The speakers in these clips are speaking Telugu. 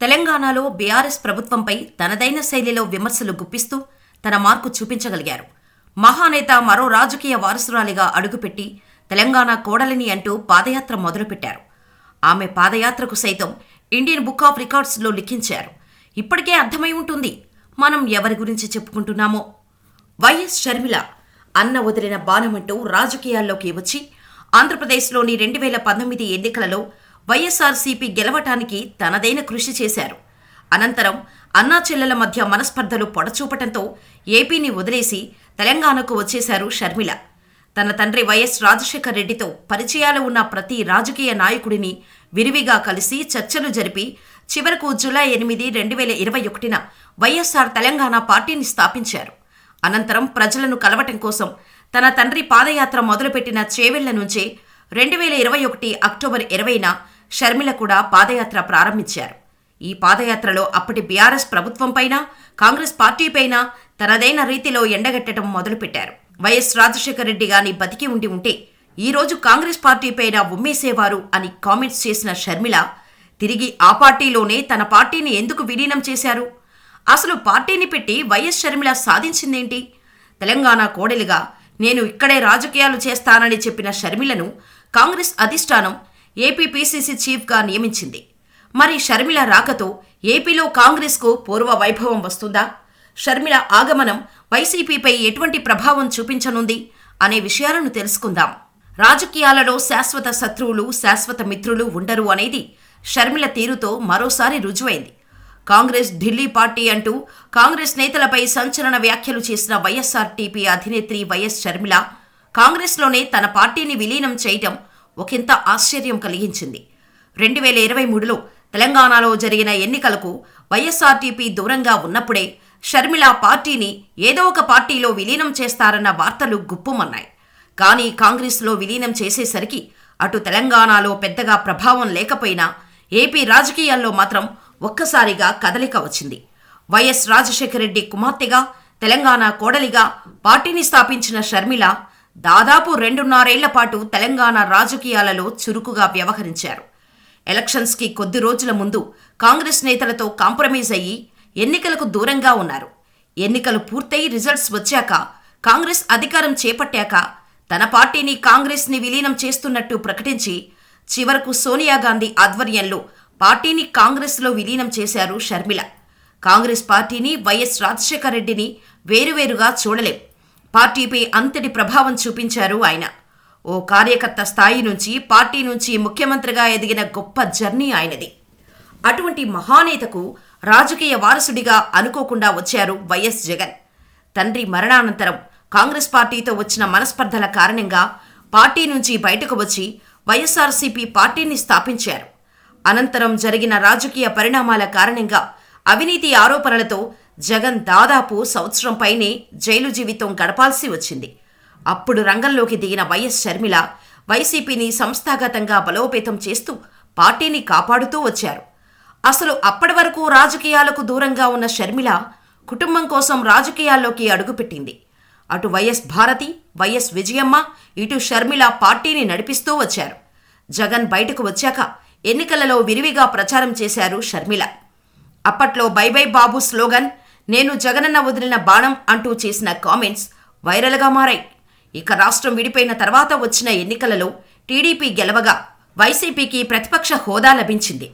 తెలంగాణలో బీఆర్ఎస్ ప్రభుత్వంపై తనదైన శైలిలో విమర్శలు గుప్పిస్తూ తన మార్కు చూపించగలిగారు. మహానేత మరో రాజకీయ వారసురాలిగా అడుగుపెట్టి తెలంగాణ కోడలిని అంటూ పాదయాత్ర మొదలుపెట్టారు. ఆమె పాదయాత్రకు సైతం ఇండియన్ బుక్ ఆఫ్ రికార్డ్స్లో లిఖించారు. ఇప్పటికే అర్థమై ఉంటుంది మనం ఎవరి గురించి చెప్పుకుంటున్నామో. వైఎస్ షర్మిల అన్న వదిలిన బాణమంటూ రాజకీయాల్లోకి వచ్చి ఆంధ్రప్రదేశ్లోని రెండు వేల పంతొమ్మిది ఎన్నికలలో వైఎస్ఆర్సీపీ గెలవటానికి తనదైన కృషి చేశారు. అనంతరం అన్నా చెల్లెల మధ్య మనస్పర్ధలు పొడచూపటంతో ఏపీని వదిలేసి తెలంగాణకు వచ్చేశారు షర్మిల. తన తండ్రి వైఎస్ రాజశేఖర్ రెడ్డితో పరిచయాలు ఉన్న ప్రతి రాజకీయ నాయకుడిని విరివిగా కలిసి చర్చలు జరిపి చివరకు జూలై ఎనిమిది రెండు వేల ఇరవై ఒకటిన వైఎస్ఆర్ తెలంగాణ పార్టీని స్థాపించారు. అనంతరం ప్రజలను కలవటం కోసం తన తండ్రి పాదయాత్ర మొదలుపెట్టిన చేవెళ్ళ నుంచే రెండు వేల ఇరవై ఒకటి అక్టోబర్ ఇరవైన షర్మిల కూడా పాదయాత్ర ప్రారంభించారు. ఈ పాదయాత్రలో అప్పటి బీఆర్ఎస్ ప్రభుత్వంపైన కాంగ్రెస్ పార్టీపైన తనదైన రీతిలో ఎండగట్టడం మొదలుపెట్టారు. వైఎస్ రాజశేఖర రెడ్డి గాని బతికి ఉండి ఉంటే ఈరోజు కాంగ్రెస్ పార్టీపైన ఉమ్మేసేవారు అని కామెంట్స్ చేసిన షర్మిల తిరిగి ఆ పార్టీలోనే తన పార్టీని ఎందుకు విలీనం చేశారు? అసలు పార్టీని పెట్టి వైఎస్ షర్మిల సాధించిందేంటి? తెలంగాణ కోడలిగా నేను ఇక్కడే రాజకీయాలు చేస్తానని చెప్పిన షర్మిలను కాంగ్రెస్ అధిష్టానం ఏపీపీసీసీ చీఫ్గా నియమించింది. మరి షర్మిల రాకతో ఏపీలో కాంగ్రెస్కు పూర్వ వైభవం వస్తుందా? షర్మిల ఆగమనం వైసీపీపై ఎటువంటి ప్రభావం చూపించనుంది అనే విషయాలను తెలుసుకుందాం. రాజకీయాలలో శాశ్వత శత్రువులు శాశ్వత మిత్రులు ఉండరు అనేది షర్మిల తీరుతో మరోసారి రుజువైంది. కాంగ్రెస్ ఢిల్లీ పార్టీ అంటూ కాంగ్రెస్ నేతలపై సంచలన వ్యాఖ్యలు చేసిన వైఎస్ఆర్టీపీ అధినేత్రి వైఎస్ షర్మిల కాంగ్రెస్లోనే తన పార్టీని విలీనం చేయటం ఒకంత ఆశ్చర్యం కలిగించింది. రెండు వేల ఇరవై మూడులో తెలంగాణలో జరిగిన ఎన్నికలకు వైఎస్ఆర్టీపీ దూరంగా ఉన్నప్పుడే షర్మిల పార్టీని ఏదో ఒక పార్టీలో విలీనం చేస్తారన్న వార్తలు గుప్పుమన్నాయి. కానీ కాంగ్రెస్లో విలీనం చేసేసరికి అటు తెలంగాణలో పెద్దగా ప్రభావం లేకపోయినా ఏపీ రాజకీయాల్లో మాత్రం ఒక్కసారిగా కదలిక వచ్చింది. వైఎస్ రాజశేఖర రెడ్డి కుమార్తెగా తెలంగాణ కోడలిగా పార్టీని స్థాపించిన షర్మిల దాదాపు రెండున్నరేళ్ళ పాటు తెలంగాణ రాజకీయాలలో చురుకుగా వ్యవహరించారు. ఎలక్షన్స్కి కొద్ది రోజుల ముందు కాంగ్రెస్ నేతలతో కాంప్రమైజ్ అయ్యి ఎన్నికలకు దూరంగా ఉన్నారు. ఎన్నికలు పూర్తయి రిజల్ట్స్ వచ్చాక కాంగ్రెస్ అధికారం చేపట్టాక తన పార్టీని కాంగ్రెస్ని విలీనం చేస్తున్నట్టు ప్రకటించి చివరకు సోనియా గాంధీ ఆధ్వర్యంలో పార్టీని కాంగ్రెస్లో విలీనం చేశారు షర్మిల. కాంగ్రెస్ పార్టీని వైఎస్ రాజశేఖర రెడ్డిని వేరువేరుగా చూడలేం. పార్టీపై అంతటి ప్రభావం చూపించారు ఆయన. ఓ కార్యకర్త స్థాయి నుంచి పార్టీ నుంచి ముఖ్యమంత్రిగా ఎదిగిన గొప్ప జర్నీ ఆయనది. అటువంటి మహానేతకు రాజకీయ వారసుడిగా అనుకోకుండా వచ్చారు వైఎస్ జగన్. తండ్రి మరణానంతరం కాంగ్రెస్ పార్టీతో వచ్చిన మనస్పర్ధల కారణంగా పార్టీ నుంచి బయటకు వచ్చి వైఎస్ఆర్సీపీ పార్టీని స్థాపించారు. అనంతరం జరిగిన రాజకీయ పరిణామాల కారణంగా అవినీతి ఆరోపణలతో జగన్ దాదాపు సంవత్సరం పైనే జైలు జీవితం గడపాల్సి వచ్చింది. అప్పుడు రంగంలోకి దిగిన వైఎస్ షర్మిల వైసీపీని సంస్థాగతంగా బలోపేతం చేస్తూ పార్టీని కాపాడుతూ వచ్చారు. అసలు అప్పటి వరకు రాజకీయాలకు దూరంగా ఉన్న షర్మిల కుటుంబం కోసం రాజకీయాల్లోకి అడుగుపెట్టింది. అటు వైఎస్ భారతి వైఎస్ విజయమ్మ ఇటు షర్మిల పార్టీని నడిపిస్తూ వచ్చారు. జగన్ బయటకు వచ్చాక ఎన్నికలలో విరివిగా ప్రచారం చేశారు షర్మిల. అప్పట్లో బై బై బాబు స్లోగన్ నేను జగనన్న వదిలిన బాణం అంటూ చేసిన కామెంట్స్ వైరల్గా మారాయి. ఇక రాష్ట్రం విడిపోయిన తర్వాత వచ్చిన ఎన్నికలలో టీడీపీ గెలవగా వైసీపీకి ప్రతిపక్ష హోదా లభించింది.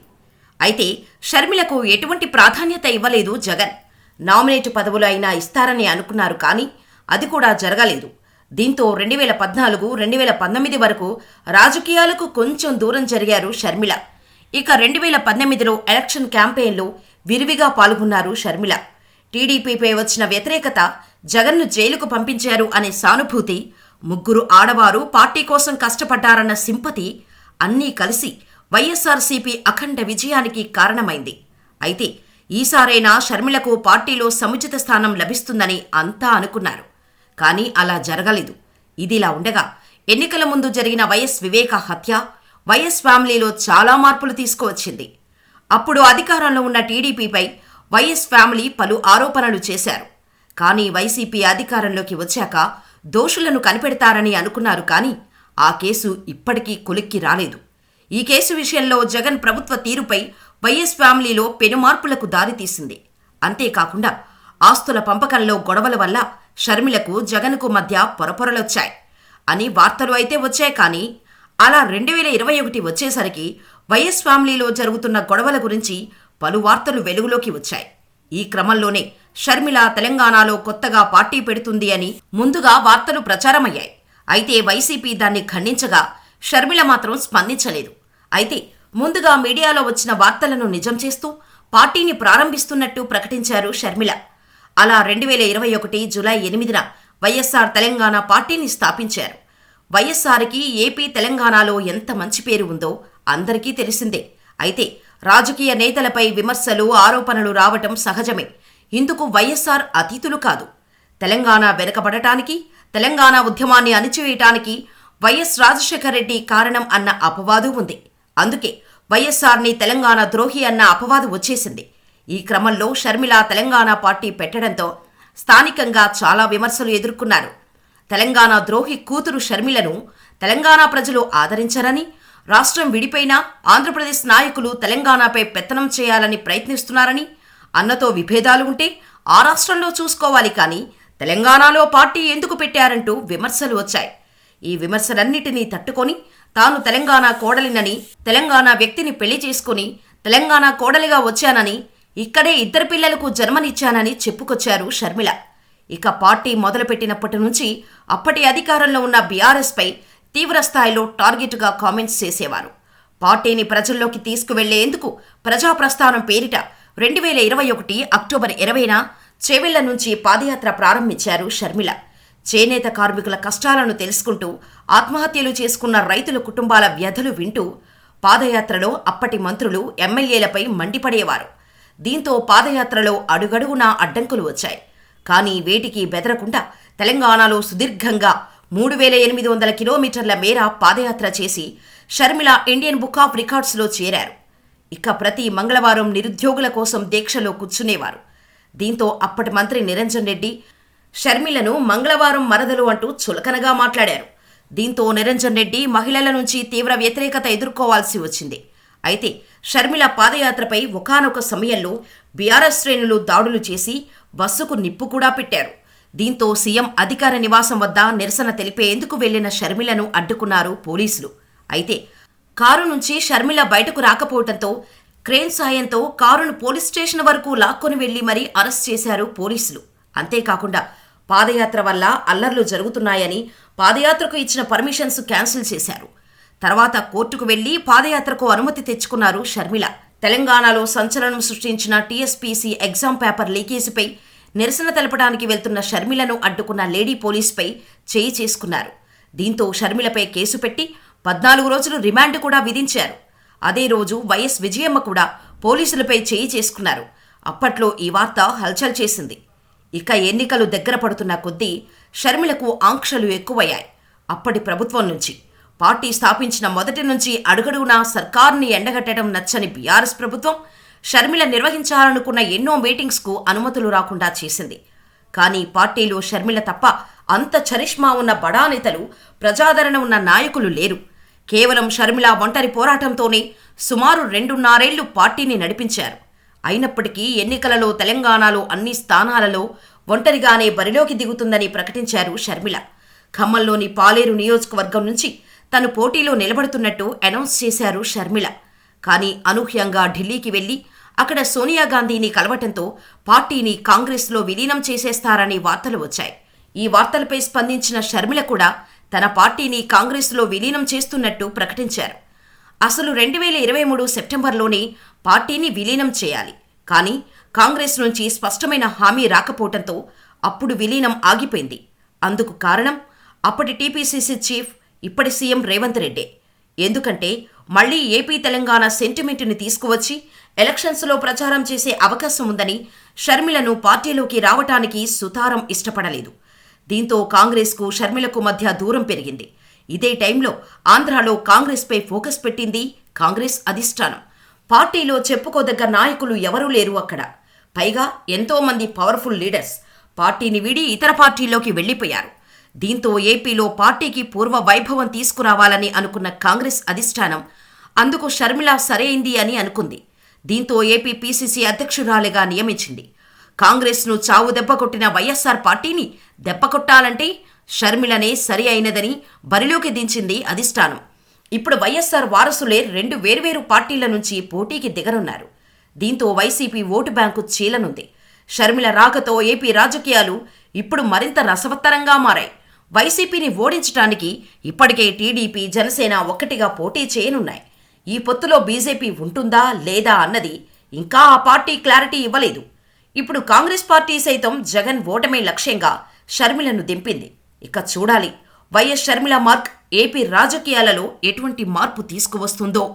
అయితే షర్మిలకు ఎటువంటి ప్రాధాన్యత ఇవ్వలేదు జగన్. నామినేటు పదవులు అయినా ఇస్తారని అనుకున్నారు కానీ అది కూడా జరగలేదు. దీంతో రెండు వేల పద్నాలుగు రెండు వేల పంతొమ్మిది వరకు రాజకీయాలకు కొంచెం దూరం జరిగారు షర్మిల. ఇక రెండు వేల పంతొమ్మిదిలో ఎలక్షన్ క్యాంపెయిన్లో విరివిగా పాల్గొన్నారు షర్మిల. టీడీపీపై వచ్చిన వ్యతిరేకత జగన్ను జైలుకు పంపించారు అనే సానుభూతి ముగ్గురు ఆడవారు పార్టీ కోసం కష్టపడ్డారన్న సింపతి అన్నీ కలిసి వైఎస్ఆర్సీపీ అఖండ విజయానికి కారణమైంది. అయితే ఈసారైనా షర్మిలకు పార్టీలో సముచిత స్థానం లభిస్తుందని అంతా అనుకున్నారు. కానీ అలా జరగలేదు. ఇదిలా ఉండగా ఎన్నికల ముందు జరిగిన వైఎస్ వివేక హత్య వైఎస్ ఫ్యామిలీలో చాలా మార్పులు తీసుకువచ్చింది. అప్పుడు అధికారంలో ఉన్న టీడీపీపై వైఎస్ ఫ్యామిలీ పలు ఆరోపణలు చేశారు. కానీ వైసీపీ అధికారంలోకి వచ్చాక దోషులను కనిపెడతారని అనుకున్నారు కానీ ఆ కేసు ఇప్పటికీ కొలిక్కి రాలేదు. ఈ కేసు విషయంలో జగన్ ప్రభుత్వ తీరుపై వైఎస్ ఫ్యామిలీలో పెనుమార్పులకు దారితీసింది. అంతేకాకుండా ఆస్తుల పంపకంలో గొడవల వల్ల షర్మిలకు జగన్కు మధ్య పొరపొరలొచ్చాయి. అని వార్తలు అయితే వచ్చాయి కానీ అలా రెండు వేల ఇరవై ఒకటి వచ్చేసరికి వైఎస్ ఫ్యామిలీలో జరుగుతున్న గొడవల గురించి పలు వార్తలు వెలుగులోకి వచ్చాయి. ఈ క్రమంలోనే షర్మిల తెలంగాణలో కొత్తగా పార్టీ పెడుతుంది అని ముందుగా వార్తలు ప్రచారమయ్యాయి. అయితే వైసీపీ దాన్ని ఖండించగా షర్మిల మాత్రం స్పందించలేదు. అయితే ముందుగా మీడియాలో వచ్చిన వార్తలను నిజం చేస్తూ పార్టీని ప్రారంభిస్తున్నట్టు ప్రకటించారు షర్మిల. అలా రెండు వేల ఇరవై ఒకటి జులై ఎనిమిదిన వైఎస్ఆర్ తెలంగాణ పార్టీని స్థాపించారు. వైఎస్ఆర్కి ఏపీ తెలంగాణలో ఎంత మంచి పేరు ఉందో అందరికీ తెలిసిందే. అయితే రాజకీయ నేతలపై విమర్శలు ఆరోపణలు రావటం సహజమే. ఇందుకు వైఎస్ఆర్ అతీతులు కాదు. తెలంగాణ వెనుకబడటానికి తెలంగాణ ఉద్యమాన్ని అణిచివేయటానికి వైఎస్ రాజశేఖర రెడ్డి కారణం అన్న అపవాదు ఉంది. అందుకే వైఎస్ఆర్ని తెలంగాణ ద్రోహి అన్న అపవాదు వచ్చేసింది. ఈ క్రమంలో షర్మిల తెలంగాణ పార్టీ పెట్టడంతో స్థానికంగా చాలా విమర్శలు ఎదుర్కొన్నారు. తెలంగాణ ద్రోహి కూతురు షర్మిలను తెలంగాణ ప్రజలు ఆదరించరని రాష్ట్రం విడిపోయినా ఆంధ్రప్రదేశ్ నాయకులు తెలంగాణపై పెత్తనం చేయాలని ప్రయత్నిస్తున్నారని అన్నతో విభేదాలు ఉంటే ఆ రాష్ట్రంలో చూసుకోవాలి కానీ తెలంగాణలో పార్టీ ఎందుకు పెట్టారంటూ విమర్శలు వచ్చాయి. ఈ విమర్శలన్నిటినీ తట్టుకొని తాను తెలంగాణ కోడలినని తెలంగాణ వ్యక్తిని పెళ్ళి చేసుకుని తెలంగాణ కోడలిగా వచ్చానని ఇక్కడే ఇద్దరు పిల్లలకు జన్మనిచ్చానని చెప్పుకొచ్చారు షర్మిల. ఇక పార్టీ మొదలుపెట్టినప్పటి నుంచి అప్పటి అధికారంలో ఉన్న బీఆర్ఎస్పై తీవ్రస్థాయిలో టార్గెట్గా కామెంట్స్ చేసేవారు. పార్టీని ప్రజల్లోకి తీసుకువెళ్ళేందుకు ప్రజాప్రస్థానం పేరిట రెండు వేల ఇరవై ఒకటి అక్టోబర్ ఇరవైన చేవెళ్ళ నుంచి పాదయాత్ర ప్రారంభించారు షర్మిల. చేనేత కార్మికుల కష్టాలను తెలుసుకుంటూ ఆత్మహత్యలు చేసుకున్న రైతుల కుటుంబాల వ్యధలు వింటూ పాదయాత్రలో అప్పటి మంత్రులు ఎమ్మెల్యేలపై మండిపడేవారు. దీంతో పాదయాత్రలో అడుగడుగునా అడ్డంకులు వచ్చాయి. కానీ వేటికి బెదరకుండా తెలంగాణలో సుదీర్ఘంగా మూడు వేల ఎనిమిది వందల కిలోమీటర్ల మేర పాదయాత్ర చేసి షర్మిల ఇండియన్ బుక్ ఆఫ్ రికార్డ్స్లో చేరారు. ఇక ప్రతి మంగళవారం నిరుద్యోగుల కోసం దీక్షలో కూర్చునేవారు. దీంతో అప్పటి మంత్రి నిరంజన్ రెడ్డి షర్మిలను మంగళవారం మరదలు అంటూ చులకనగా మాట్లాడారు. దీంతో నిరంజన్ రెడ్డి మహిళల నుంచి తీవ్ర వ్యతిరేకత ఎదుర్కోవాల్సి వచ్చింది. అయితే షర్మిల పాదయాత్రపై ఒకానొక సమయంలో బీఆర్ఎస్ శ్రేణులు దాడులు చేసి బస్సుకు నిప్పు కూడా పెట్టారు. దీంతో సీఎం అధికార నివాసం వద్ద నిరసన తెలిపేందుకు వెళ్ళిన షర్మిలను అడ్డుకున్నారు పోలీసులు. అయితే కారు నుంచి షర్మిల బయటకు రాకపోవడంతో క్రేన్ సాయంతో కారును పోలీస్ స్టేషన్ వరకు లాక్కొని వెళ్ళి మరీ అరెస్ట్ చేశారు పోలీసులు. అంతేకాకుండా పాదయాత్ర వల్ల అల్లర్లు జరుగుతున్నాయని పాదయాత్రకు ఇచ్చిన పర్మిషన్స్ క్యాన్సిల్ చేశారు. తర్వాత కోర్టుకు వెళ్ళి పాదయాత్రకు అనుమతి తెచ్చుకున్నారు షర్మిల. తెలంగాణలో సంచలనం సృష్టించిన టీఎస్పీసీ ఎగ్జామ్ పేపర్ లీకేజీపై నిరసన తెలపడానికి వెళ్తున్న షర్మిలను అడ్డుకున్న లేడీ పోలీసుపై చేయి చేసుకున్నారు. దీంతో షర్మిలపై కేసు పెట్టి పద్నాలుగు రోజులు రిమాండ్ కూడా విధించారు. అదే రోజు వైఎస్ విజయమ్మ కూడా పోలీసులపై చేయి చేసుకున్నారు. అప్పట్లో ఈ వార్త హల్చల్ చేసింది. ఇక ఎన్నికలు దగ్గర పడుతున్న కొద్దీ షర్మిలకు ఆంక్షలు ఎక్కువయ్యాయి. అప్పటి ప్రభుత్వం నుంచి పార్టీ స్థాపించిన మొదటి నుంచి అడుగడుగునా సర్కార్ని ఎండగట్టడం నచ్చని బీఆర్ఎస్ ప్రభుత్వం షర్మిల నిర్వహించాలనుకున్న ఎన్నో మీటింగ్స్కు అనుమతులు రాకుండా చేసింది. కానీ పార్టీలో షర్మిల తప్ప అంత చరిష్మా ఉన్న బడా నేతలు ప్రజాదరణ ఉన్న నాయకులు లేరు. కేవలం షర్మిల ఒంటరి పోరాటంతోనే సుమారు రెండున్నారేళ్ళు పార్టీని నడిపించారు. అయినప్పటికీ ఎన్నికలలో తెలంగాణలో అన్ని స్థానాలలో ఒంటరిగానే బరిలోకి దిగుతుందని ప్రకటించారు షర్మిల. ఖమ్మంలోని పాలేరు నియోజకవర్గం నుంచి తను పోటీలో నిలబడుతున్నట్టు అనౌన్స్ చేశారు షర్మిల. కానీ అనూహ్యంగా ఢిల్లీకి వెళ్ళి అక్కడ సోనియా గాంధీని కలవటంతో పార్టీని కాంగ్రెస్లో విలీనం చేసేస్తారని వార్తలు వచ్చాయి. ఈ వార్తలపై స్పందించిన షర్మిల కూడా తన పార్టీని కాంగ్రెస్లో విలీనం చేస్తున్నట్టు ప్రకటించారు. అసలు రెండు వేల ఇరవై మూడు సెప్టెంబర్లోనే పార్టీని విలీనం చేయాలి. కానీ కాంగ్రెస్ నుంచి స్పష్టమైన హామీ రాకపోవటంతో అప్పుడు విలీనం ఆగిపోయింది. అందుకు కారణం అప్పటి టీపీసీసీ చీఫ్ ఇప్పటి సీఎం రేవంత్ రెడ్డే. ఎందుకంటే మళ్ళీ ఏపీ తెలంగాణ సెంటిమెంట్ని తీసుకువచ్చి ఎలక్షన్స్లో ప్రచారం చేసే అవకాశం ఉందని షర్మిలను పార్టీలోకి రావటానికి సుతారం ఇష్టపడలేదు. దీంతో కాంగ్రెస్కు షర్మిలకు మధ్య దూరం పెరిగింది. ఇదే టైంలో ఆంధ్రాలో కాంగ్రెస్పై ఫోకస్ పెట్టింది కాంగ్రెస్ అధిష్టానం. పార్టీలో చెప్పుకోదగ్గ నాయకులు ఎవరూ లేరు అక్కడ. పైగా ఎంతో మంది పవర్ఫుల్ లీడర్స్ పార్టీని వీడి ఇతర పార్టీల్లోకి వెళ్ళిపోయారు దీంతో ఏపీలో పార్టీకి పూర్వ వైభవం తీసుకురావాలని అనుకున్న కాంగ్రెస్ అధిష్టానం అందుకు షర్మిల సరైంది అని అనుకుంది. దీంతో ఏపీ పీసీసీ అధ్యక్షురాలిగా నియమించింది. కాంగ్రెస్ను చావు దెబ్బ కొట్టిన వైఎస్ఆర్ పార్టీని దెబ్బ కొట్టాలంటే షర్మిలనే సరి అయినదని బరిలోకి దించింది అధిష్టానం. ఇప్పుడు వైఎస్ఆర్ వారసులే రెండు వేర్వేరు పార్టీల నుంచి పోటీకి దిగనున్నారు. దీంతో వైసీపీ ఓటు బ్యాంకు చీలనుంది. షర్మిల రాకతో ఏపీ రాజకీయాలు ఇప్పుడు మరింత రసవత్తరంగా మారాయి. వైసీపీని ఓడించడానికి ఇప్పటికే టీడీపీ జనసేన ఒక్కటిగా పోటీ చేయనున్నాయి. ఈ పొత్తులో బీజేపీ ఉంటుందా లేదా అన్నది ఇంకా ఆ పార్టీ క్లారిటీ ఇవ్వలేదు. ఇప్పుడు కాంగ్రెస్ పార్టీ సైతం జగన్ ఓటమే లక్ష్యంగా షర్మిలను దింపింది. ఇక చూడాలి. వైఎస్ షర్మిల మార్క్ ఏపీ రాజకీయాలలో ఎటువంటి మార్పు తీసుకువస్తుందో.